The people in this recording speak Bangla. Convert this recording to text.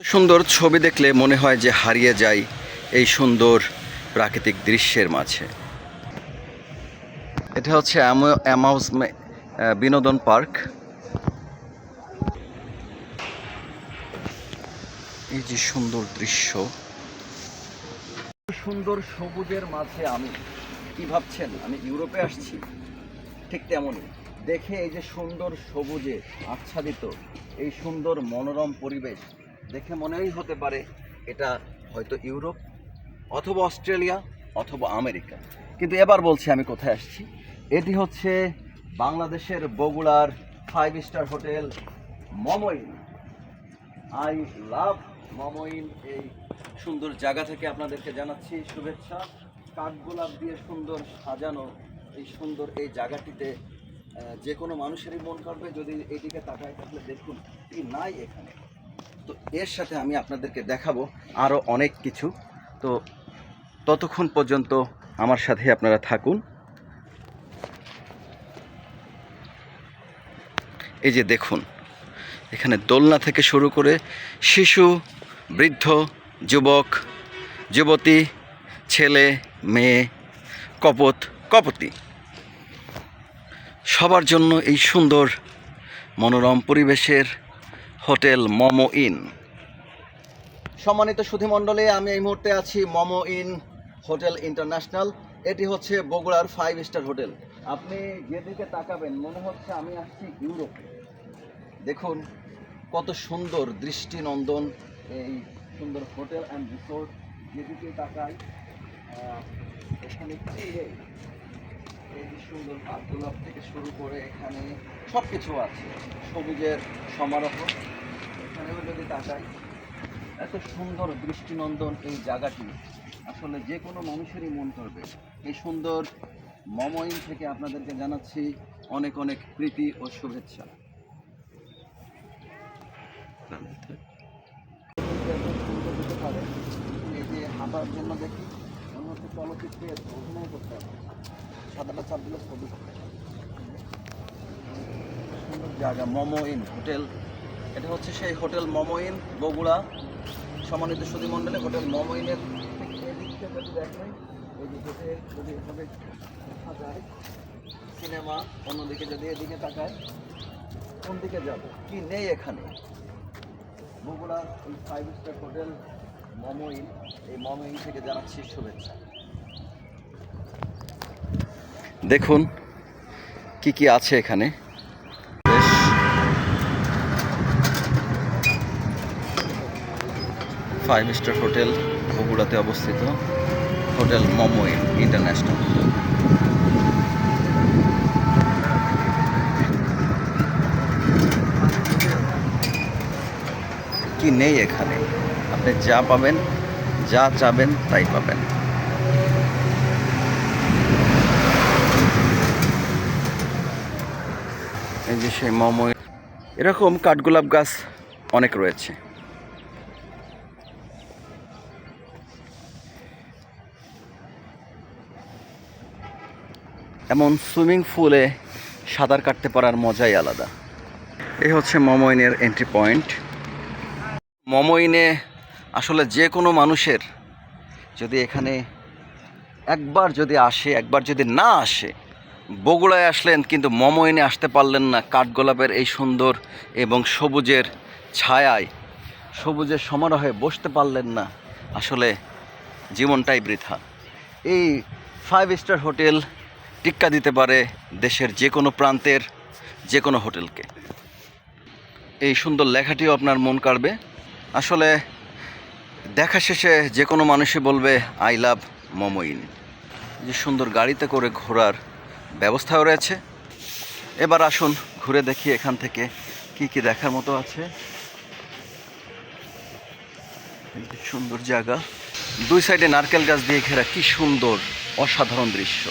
সুন্দর ছবি দেখলে মনে হয় যে হারিয়ে যাই এই সুন্দর প্রাকৃতিক দৃশ্যের মাঝে। এটা হচ্ছে অ্যামাউস বিনোদন পার্ক। এই যে সুন্দর দৃশ্য। সুন্দর সবুজের মাঝে আমি। কি ভাবছেন? আমি ইউরোপে আসছি। ঠিক তেমনই। দেখে এই যে সুন্দর সবুজে আচ্ছাদিত এই সুন্দর মনোরম পরিবেশ দেখে মনেই হতে পারে এটা হয়তো ইউরোপ অথবা অস্ট্রেলিয়া অথবা আমেরিকা। কিন্তু এবার বলছি আমি কোথায় আসছি। এটি হচ্ছে বাংলাদেশের বগুড়ার five star hotel Momo Inn. I love Momo Inn এই সুন্দর জায়গা থেকে আপনাদেরকে জানাচ্ছি শুভেচ্ছা। কাঠগোলাপ দিয়ে সুন্দর সাজানো এই সুন্দর এই জায়গাটিতে যে কোনো মানুষেরই মন করবে যদি এইদিকে তাকায়, তাহলে দেখুন কি নাই এখানে। তো এর সাথে আমি আপনাদেরকে দেখাবো আরও অনেক কিছু। তো ততক্ষণ পর্যন্ত আমার সাথে আপনারা থাকুন। এই যে দেখুন, এখানে দোলনা থেকে শুরু করে শিশু, বৃদ্ধ, যুবক, যুবতী, ছেলে, মেয়ে, কপত, কপতি। সবার জন্য এই সুন্দর মনোরম পরিবেশের হোটেল মমো ইন। সম্মানিত সুধীমণ্ডলে আমি এই মুহূর্তে আছি মমো ইন হোটেল ইন্টারন্যাশনাল। এটি হচ্ছে বগুড়ার ফাইভ স্টার হোটেল। আপনি যেদিকে তাকাবেন, মনে হচ্ছে আমি আসছি ইউরোপে। দেখুন, কত সুন্দর দৃষ্টিনন্দন এই সুন্দর হোটেল অ্যান্ড রিসোর্ট যেদিকে তাকাই এখানে? এই সুন্দর পাতগোলাপ থেকে শুরু করে এখানে সব কিছু আছে। সবুজের সমারোহ, এখানেও যদি তাকাই, এত সুন্দর দৃষ্টিনন্দন এই জায়গাটি। আসলে যে কোনো মানুষেরই মন করবে। এই সুন্দর মমইন থেকে আপনাদেরকে জানাচ্ছি অনেক অনেক প্রীতি ও শুভেচ্ছা। এই যে হাঁটার জন্য দেখি হচ্ছে চলচ্চিত্রে অভিনয় করতে হবে। সাদাটা চাপ দিলে ছবি সুন্দর জায়গা, মোমো ইন হোটেল। এটা হচ্ছে সেই হোটেল মোমো ইন, বগুড়া। সম্মানিত সুধী মণ্ডলে হোটেল মোমো ইনের সিনেমা যদি এদিকে তাকায়, কোন দিকে কি নেই এখানে? ফাইভ স্টার হোটেল এই থেকে শুভেচ্ছা। দেখুন কি কি আছে এখানে। ফাইভ স্টার হোটেল বগুড়াতে অবস্থিত। হোটেল মোমো ইন্টারন্যাশনাল কি নেই এখানে? আপনি যা পাবেন, যা চাবেন, তাই পাবেন। যে সেই মোমো এরকম কাঠগোলাপ গাছ অনেক রয়েছে। এমন সুইমিং পুলে সাঁতার কাটতে পারার মজাই আলাদা। এই হচ্ছে মমইনের এন্ট্রি পয়েন্ট মমইনে আসলে যে কোনো মানুষের যদি এখানে একবার যদি আসে, একবার যদি না আসে বগুড়ায় আসলেন, কিন্তু মমইনে আসতে পারলেন না কাঠগোলাপের এই সুন্দর এবং সবুজের ছায়ায়। সবুজের সমারোহে বসতে পারলেন না। আসলে জীবনটাই বৃথা। এই ফাইভ স্টার হোটেল টিক্কা দিতে পারে দেশের যে কোনো প্রান্তের যে কোনো হোটেলকে। এই সুন্দর লেখাটিও আপনার মন কাড়বে। আসলে দেখা শেষে যে কোনো মানুষই বলবে আই লাভ মোমোইন যে সুন্দর গাড়িতে করে ঘোরার ব্যবস্থাও রয়েছে। এবার আসুন ঘুরে দেখি এখান থেকে কি কি দেখার মতো আছে। সুন্দর জায়গা। দুই সাইডে নারকেল গাছ দিয়ে ঘেরা, কি সুন্দর, অসাধারণ দৃশ্য।